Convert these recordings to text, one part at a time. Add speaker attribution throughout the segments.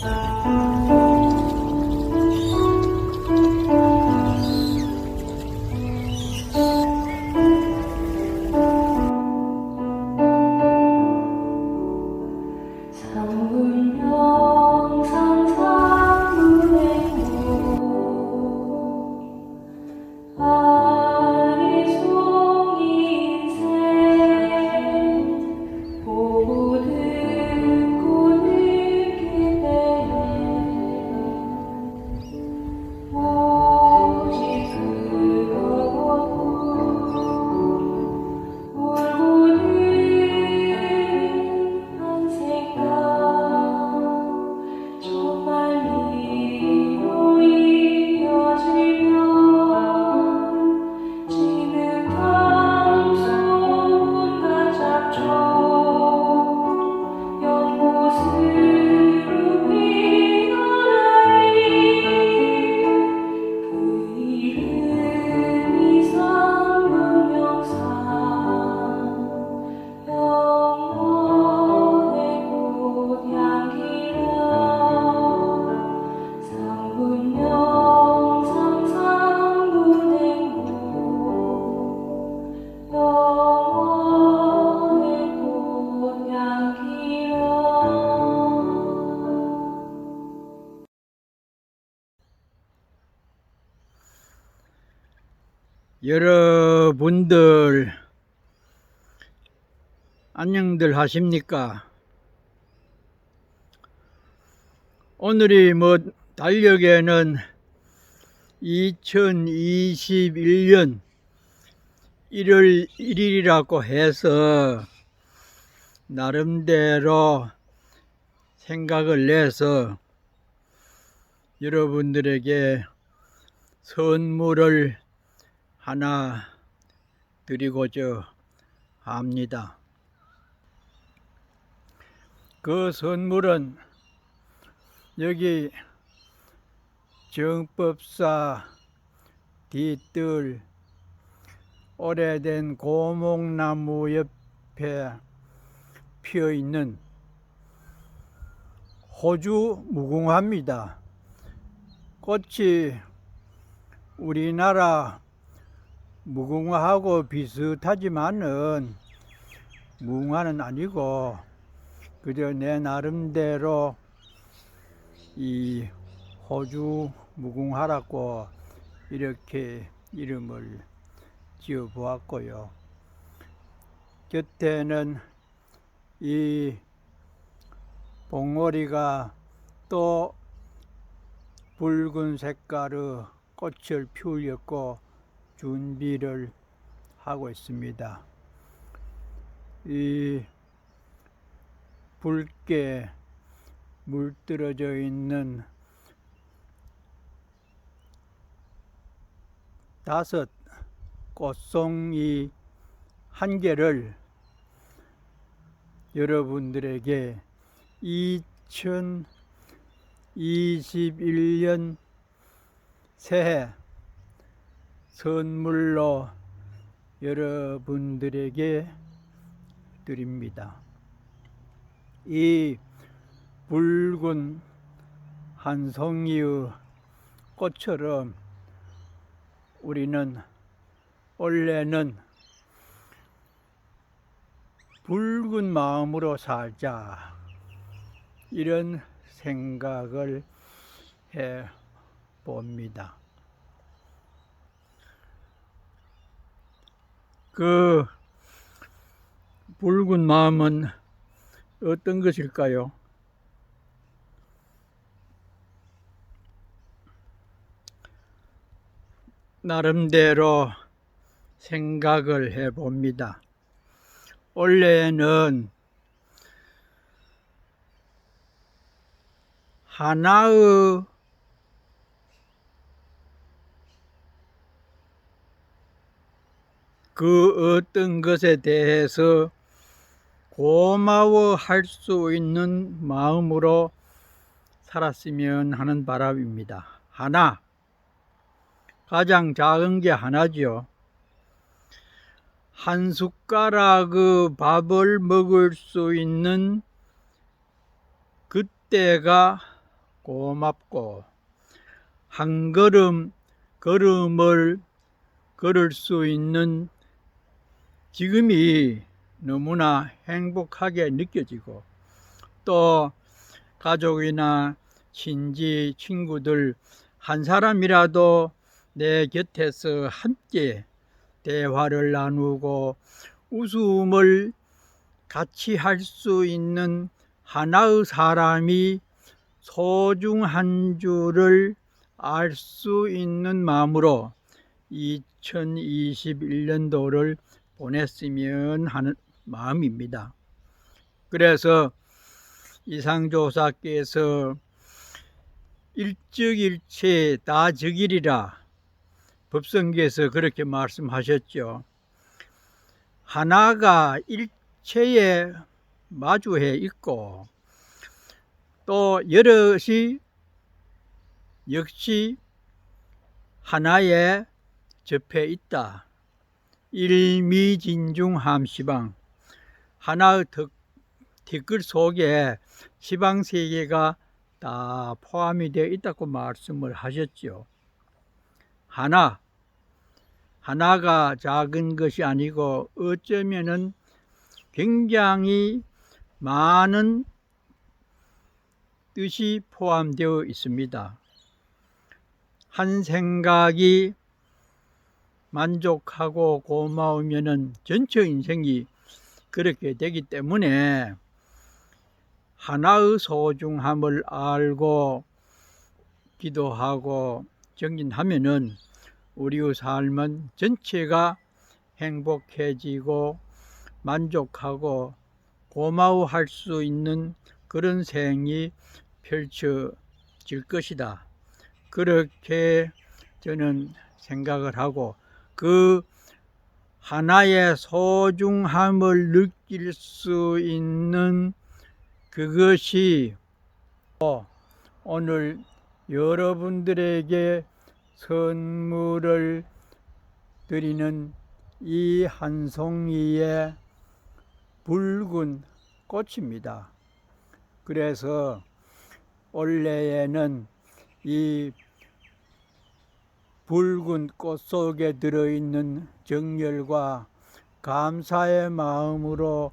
Speaker 1: 상
Speaker 2: 여러분들 안녕들 하십니까? 오늘이 뭐 달력에는 2021년 1월 1일이라고 해서 나름대로 생각을 내서 여러분들에게 선물을 하나 드리고자 합니다. 그 선물은 여기 정법사 뒤뜰 오래된 고목나무 옆에 피어 있는 호주 무궁화입니다. 꽃이 우리나라 무궁화하고 비슷하지만은 무궁화는 아니고 그저 내 나름대로 이 호주 무궁화라고 이렇게 이름을 지어 보았고요. 곁에는 이 봉오리가 또 붉은 색깔의 꽃을 피우렸고 준비를 하고 있습니다. 이 붉게 물들어져 있는 다섯 꽃송이 한 개를 여러분들에게 2021년 새해 선물로 여러분들에게 드립니다. 이 붉은 한 송이의 꽃처럼 우리는 원래는 붉은 마음으로 살자 이런 생각을 해 봅니다. 그 붉은 마음은 어떤 것일까요? 나름대로 생각을 해 봅니다. 원래는 하나의 그 어떤 것에 대해서 고마워할 수 있는 마음으로 살았으면 하는 바람입니다. 하나, 가장 작은 게 하나죠. 한 숟가락 밥을 먹을 수 있는 그때가 고맙고 한 걸음 걸음을 걸을 수 있는 지금이 너무나 행복하게 느껴지고 또 가족이나 친지 친구들 한 사람이라도 내 곁에서 함께 대화를 나누고 웃음을 같이 할 수 있는 하나의 사람이 소중한 줄을 알 수 있는 마음으로 2021년도를 보냈으면 하는 마음입니다. 그래서 이상조사께서 일적일체 다 적이리라 법성계에서 그렇게 말씀하셨죠. 하나가 일체에 마주해 있고 또 여럿이 역시 하나에 접해 있다. 일미진중 함시방 하나의 덕- 댓글 속에 시방 세계가 다 포함이 되어 있다고 말씀을 하셨죠. 하나 하나가 작은 것이 아니고 어쩌면은 굉장히 많은 뜻이 포함되어 있습니다. 한 생각이 만족하고 고마우면은 전체 인생이 그렇게 되기 때문에 하나의 소중함을 알고 기도하고 정진하면은 우리의 삶은 전체가 행복해지고 만족하고 고마워할 수 있는 그런 생이 펼쳐질 것이다. 그렇게 저는 생각을 하고 그 하나의 소중함을 느낄 수 있는 그것이 오늘 여러분들에게 선물을 드리는 이 한 송이의 붉은 꽃입니다. 그래서 올해에는 이 붉은 꽃 속에 들어있는 정열과 감사의 마음으로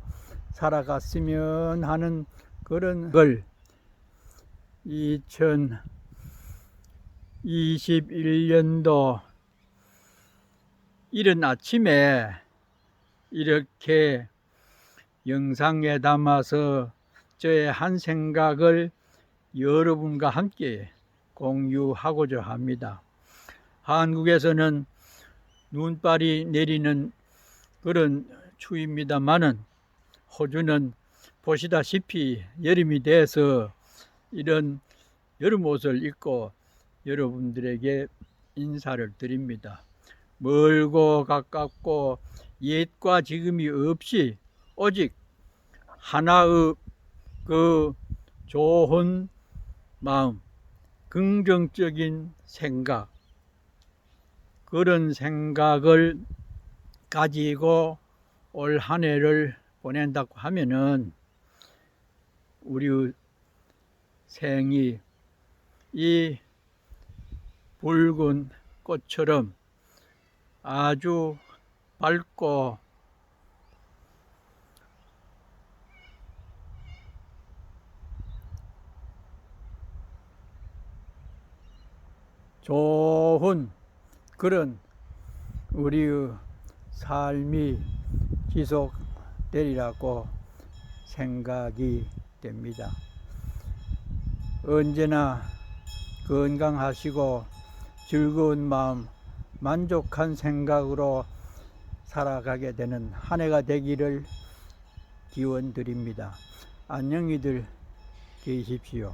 Speaker 2: 살아갔으면 하는 그런 걸 2021년도 이른 아침에 이렇게 영상에 담아서 저의 한 생각을 여러분과 함께 공유하고자 합니다. 한국에서는 눈발이 내리는 그런 추위입니다만은 호주는 보시다시피 여름이 돼서 이런 여름 옷을 입고 여러분들에게 인사를 드립니다. 멀고 가깝고 옛과 지금이 없이 오직 하나의 그 좋은 마음, 긍정적인 생각, 그런 생각을 가지고 올 한 해를 보낸다고 하면은 우리 생이 이 붉은 꽃처럼 아주 밝고 좋은 그런 우리의 삶이 지속되리라고 생각이 됩니다. 언제나 건강하시고 즐거운 마음, 만족한 생각으로 살아가게 되는 한 해가 되기를 기원 드립니다. 안녕히들 계십시오.